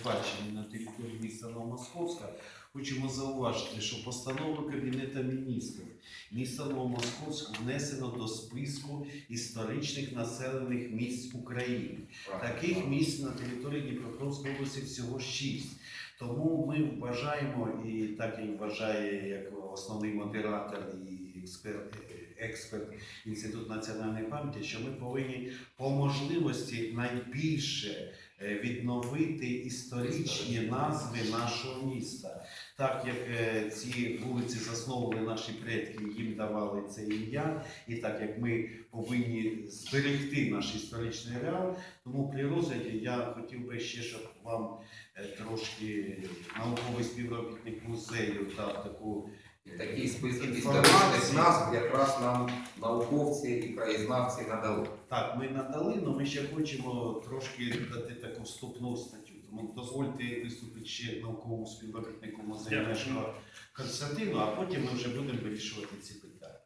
спадщини на території міста Новомосковська, хочемо зауважити, що постанову Кабінету міністрів міста Новомосковськ внесено до списку історичних населених місць України. Таких місць на території Дніпропетровської області всього шість. Тому ми вважаємо, і так і вважає як основний модератор і експерт, експерт Інститут національної пам'яті, що ми повинні по можливості найбільше відновити історичні назви нашого міста. Так як е, ці вулиці засновували наші предки, їм давали це ім'я, і так як ми повинні зберегти наш історичний реал, тому при розгляді я хотів би ще, щоб вам е, трошки науковий співробітник музею дав таку е, Такий список історичних назв якраз нам науковці і краєзнавці надали. Так, ми надали, але ми ще хочемо трошки дати таку вступну статтю. Тому дозвольте виступити ще науковому співробітнику музею. Мешкова Константину, а потім ми вже будемо вирішувати ці питання.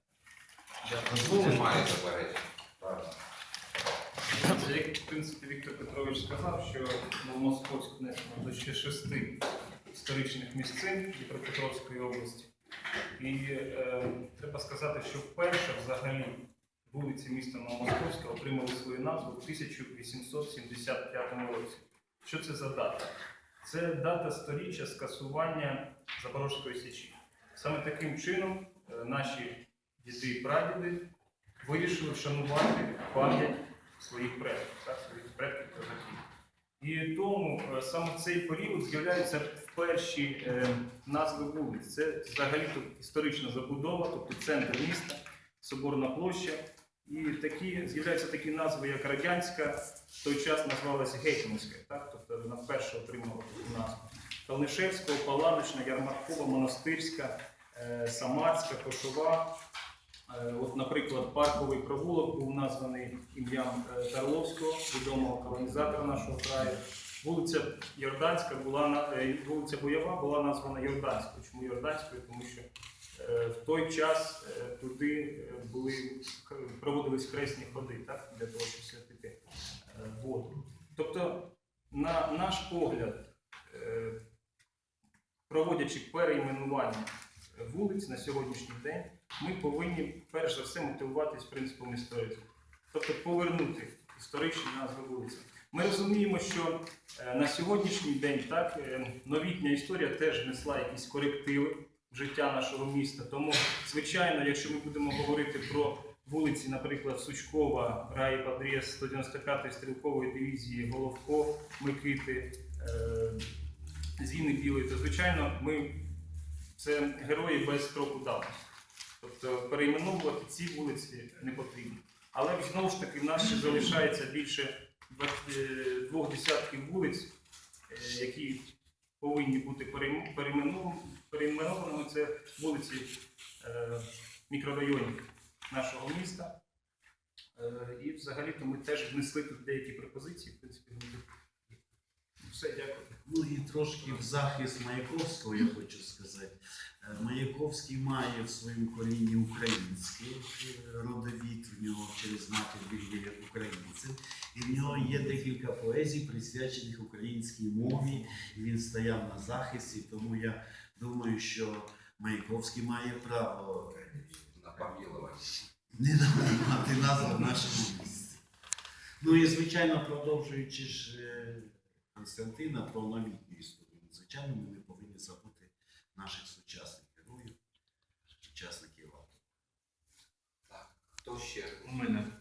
Немає заперечень. Як, в принципі, Віктор Петрович сказав, що Новомосковськ внесено до ще шести історичних місцин Дніпропетровської області. І е, треба сказати, що вперше взагалі вулиці міста Новомосковська отримали свою назву в 1875 році. Що це за дата? Це дата сторіччя скасування Запорозької січі. Саме таким чином е, наші діди і прадіди вирішили вшанувати пам'ять своїх предків. І тому е, саме цей період з'являються перші е, назви вулиць. Це взагалі історична забудова, тобто центр міста, Соборна площа. І такі з'являються такі назви, як Радянська, в той час називалася Гетьманська, так? тобто вона вперше отримала таку назву. Калнишевська, Паланочна, Ярмаркова, Монастирська, е, Самарська, Кошова. Е, От, наприклад, парковий провулок був названий ім'ям е, Тарловського, відомого колонізатора нашого краю. Вулиця Йорданська була е, вулиця Бойова була названа Йорданською. Чому Йорданською? Тому що е, в той час е, туди е, були проводились хресні ходи, так, для того, щоб святити е, воду. Тобто, на наш погляд, е, проводячи перейменування вулиць на сьогоднішній день, ми повинні перш за все мотивуватись принципом історизму, тобто повернути історичні назви вулиці. Ми розуміємо, що е, на сьогоднішній день так е, новітня історія теж внесла якісь корективи в життя нашого міста. Тому, звичайно, якщо ми будемо говорити про вулиці, наприклад, Сучкова, Раї Падріс, 195-ї стрілкової дивізії, Головко, Микити, е, Зіни Білої, то звичайно ми це герої без строку давності. Тобто перейменовувати ці вулиці не потрібно. Але знову ж таки, в нас ще залишається більше е, двох десятків вулиць, е, які повинні бути перейм- перейменованими. Це вулиці е, мікрорайонів нашого міста. І взагалі-то ми теж внесли тут деякі пропозиції. В принципі, все, дякую. Ну і трошки в захист Маяковського я хочу сказати. Е, Маяковський має в своєму корінні український е, родовід, в нього через матір він є українцем. І в нього є декілька поезій, присвячених українській мові, і він стояв на захисті, тому я думаю, що Маяковський має право не мати назву нашому місці. Ну і звичайно, продовжуючи ж е, Константина про новітню історію. Звичайно, ми не повинні забути наших сучасних героїв, учасників АТО. Хто ще? У мене